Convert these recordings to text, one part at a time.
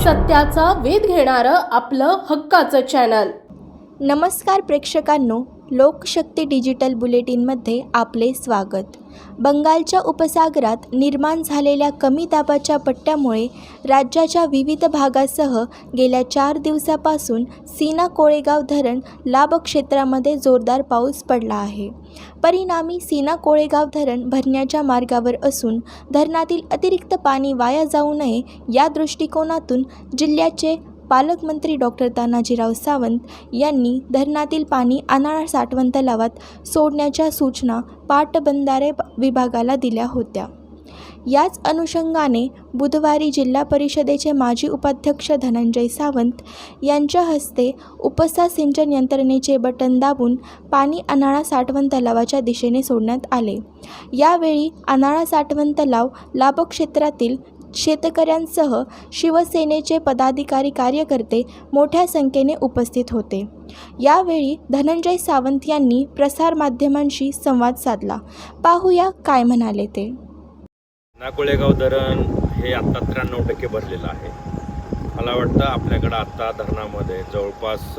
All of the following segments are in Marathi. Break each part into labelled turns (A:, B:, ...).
A: सत्याचा वेध घेणारं आपलं हक्काचं चॅनल
B: नमस्कार प्रेक्षकांनो लोकशक्ती डिजिटल बुलेटिनमध्ये आपले स्वागत. बंगालच्या उपसागरात निर्माण झालेल्या कमी दाबाच्या पट्ट्यामुळे राज्याच्या विविध भागासह गेल्या चार दिवसापासून सीना कोळेगाव धरण लाभ क्षेत्रामध्ये जोरदार पाऊस पडला आहे. परिणामी सीना कोळेगाव धरण भरण्याच्या मार्गावर असून धरणातील अतिरिक्त पाणी वाया जाऊ नये या दृष्टिकोनातून जिल्ह्याचे पालकमंत्री डॉक्टर तानाजीराव सावंत यांनी धरणातील पाणी अनाळा साठवण तलावात सोडण्याच्या सूचना पाटबंधारे विभागाला दिल्या होत्या. याच अनुषंगाने बुधवारी जिल्हा परिषदेचे माजी उपाध्यक्ष धनंजय सावंत यांच्या हस्ते उपसा सिंचन यंत्रणेचे बटन दाबून पाणी अनाळा साठवण तलावाच्या दिशेने सोडण्यात आले. यावेळी अनाळा साठवण तलाव लाभक्षेत्रातील शेतकऱ्यांसह शिवसेनेचे पदाधिकारी कार्यकर्ते मोठ्या संख्येने उपस्थित होते. यावेळी धनंजय सावंत यांनी प्रसारमाध्यमांशी संवाद साधला. पाहूया काय म्हणाले ते.
C: नाकोळेगाव धरण हे आत्ता त्र्याण्णव टक्के भरलेलं आहे. मला वाटतं आपल्याकडं आत्ता धरणामध्ये जवळपास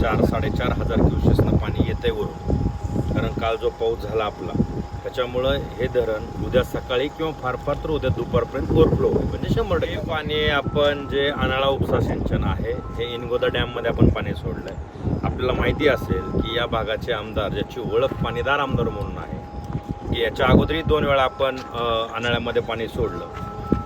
C: चार साडेचार हजार क्युसेसनं पाणी येते वरून. कारण काल जो पाऊस झाला आपला त्याच्यामुळं हे धरण उद्या सकाळी किंवा फार फार तर उद्या दुपारपर्यंत ओव्हरफ्लो होईल. म्हणजे शंभर टक्के. पाणी आपण जे अनाळा उपसा सिंचन आहे हे इनगोदा डॅममध्ये आपण पाणी सोडलं आहे आपल्याला माहिती असेल की या भागाचे आमदार ज्याची ओळख पाणीदार आमदार म्हणून आहे की याच्या अगोदरही दोन वेळा आपण अनाळ्यामध्ये पाणी सोडलं.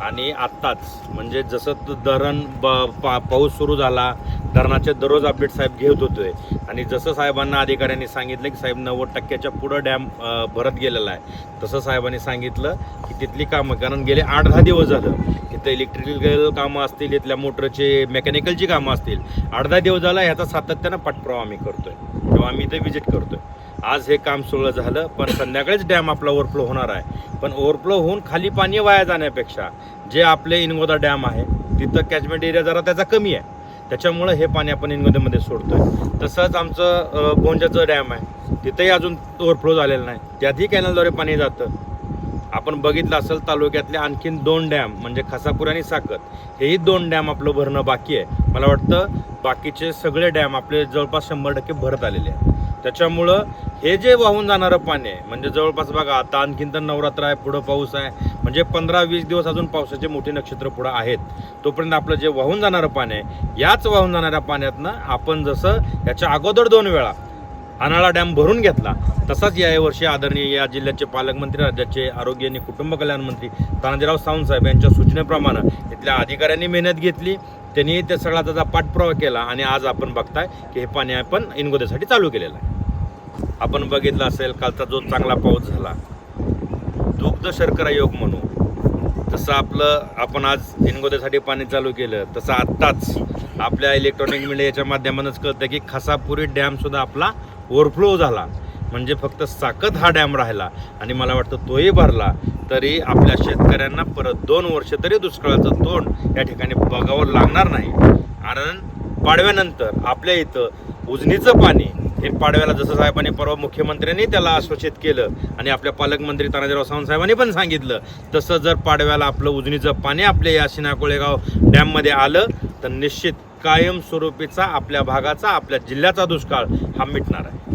C: आणि आत्ताच म्हणजे जसं धरण ब पा पाऊस सुरू झाला धरणाचे दररोज अपडेट साहेब घेत होतोय. आणि जसं साहेबांना अधिकाऱ्यांनी सांगितलं की साहेब नव्वद टक्क्याच्या पुढं डॅम भरत गेलेला आहे. तसं साहेबांनी सांगितलं की तिथली कामं कारण गेले आठ दहा दिवस झालं. इथं इलेक्ट्रिकल कामं असतील इथल्या मोटरचे मेकॅनिकलची कामं असतील. आठ दहा दिवस झाला ह्याचा सातत्यानं पाठपुरावा आम्ही करतोय. किंवा आम्ही इथे व्हिजिट करतोय. आज हे काम सुरू झालं पण संध्याकाळीच डॅम आपला ओव्हरफ्लो होणार आहे. पण ओव्हरफ्लो होऊन खाली पाणी वाया जाण्यापेक्षा जे आपले इनगोदा डॅम आहे तिथं कॅचमेंट एरिया जरा त्याचा कमी आहे. त्याच्यामुळं हे पाणी आपण इनगोद्यामध्ये सोडतोय. तसंच आमचं बोंजाचं डॅम आहे. तिथंही अजून ओव्हरफ्लो झालेलं नाही. त्यातही कॅनलद्वारे पाणी जातं. आपण बघितलं असेल तालुक्यातले आणखीन दोन डॅम म्हणजे खसापूर आणि साकत हेही दोन डॅम आपलं भरणं बाकी आहे. मला वाटतं बाकीचे सगळे डॅम आपले जवळपास शंभर टक्के भरत आलेले आहेत. त्याच्यामुळं हे जे वाहून जाणारं पाणी आहे म्हणजे जवळपास बघा आता आणखीन तर नवरात्र आहे पुढं पाऊस आहे. म्हणजे पंधरा वीस दिवस अजून पावसाचे मोठे नक्षत्र पुढं आहेत. तोपर्यंत आपलं जे वाहून जाणारं पाणी आहे याच वाहून जाणाऱ्या पाण्यातनं आपण जसं याच्या अगोदर दोन वेळा अनाळा डॅम भरून घेतला तसाच यावर्षी आदरणीय या जिल्ह्याचे पालकमंत्री राज्याचे आरोग्य आणि कुटुंब कल्याण मंत्री तानाजीराव सावंतसाहेब यांच्या सूचनेप्रमाणे इथल्या अधिकाऱ्यांनी मेहनत घेतली त्यांनी त्या सगळा त्याचा पाठपुरावा केला आणि आज आपण बघताय की हे पाणी आपण इनगोद्यासाठी चालू केलेलं आहे. आपण बघितलं असेल कालचा जो चांगला पाऊस झाला दुग्ध शर्करा योग म्हणू. तसं आपलं आपण आज इनगोद्यासाठी पाणी चालू केलं तसं आत्ताच आपल्या इलेक्ट्रॉनिक मीडियाच्या माध्यमातूनच कळतं की खसापुरी डॅमसुद्धा आपला ओव्हरफ्लो झाला. म्हणजे फक्त साकत हा डॅम राहिला आणि मला वाटतं तोही भरला. तरी आपल्या शेतकऱ्यांना परत दोन वर्ष तरी दुष्काळाचं तोंड या ठिकाणी बघावं लागणार नाही. कारण पाडव्यानंतर आपल्या इथं उजनीचं पाणी हे पाडव्याला जसं साहेबांनी परवा मुख्यमंत्र्यांनी त्याला आश्वासित केलं आणि आपल्या पालकमंत्री तानाजीराव सावंत साहेबांनी पण सांगितलं तसं जर पाडव्याला आपलं उजनीचं पाणी आपल्या या शिना कोळेगाव डॅममध्ये आलं तर निश्चित कायमस्वरूपीचा आपल्या भागाचा आपल्या जिल्ह्याचा दुष्काळ हा मिटणार आहे.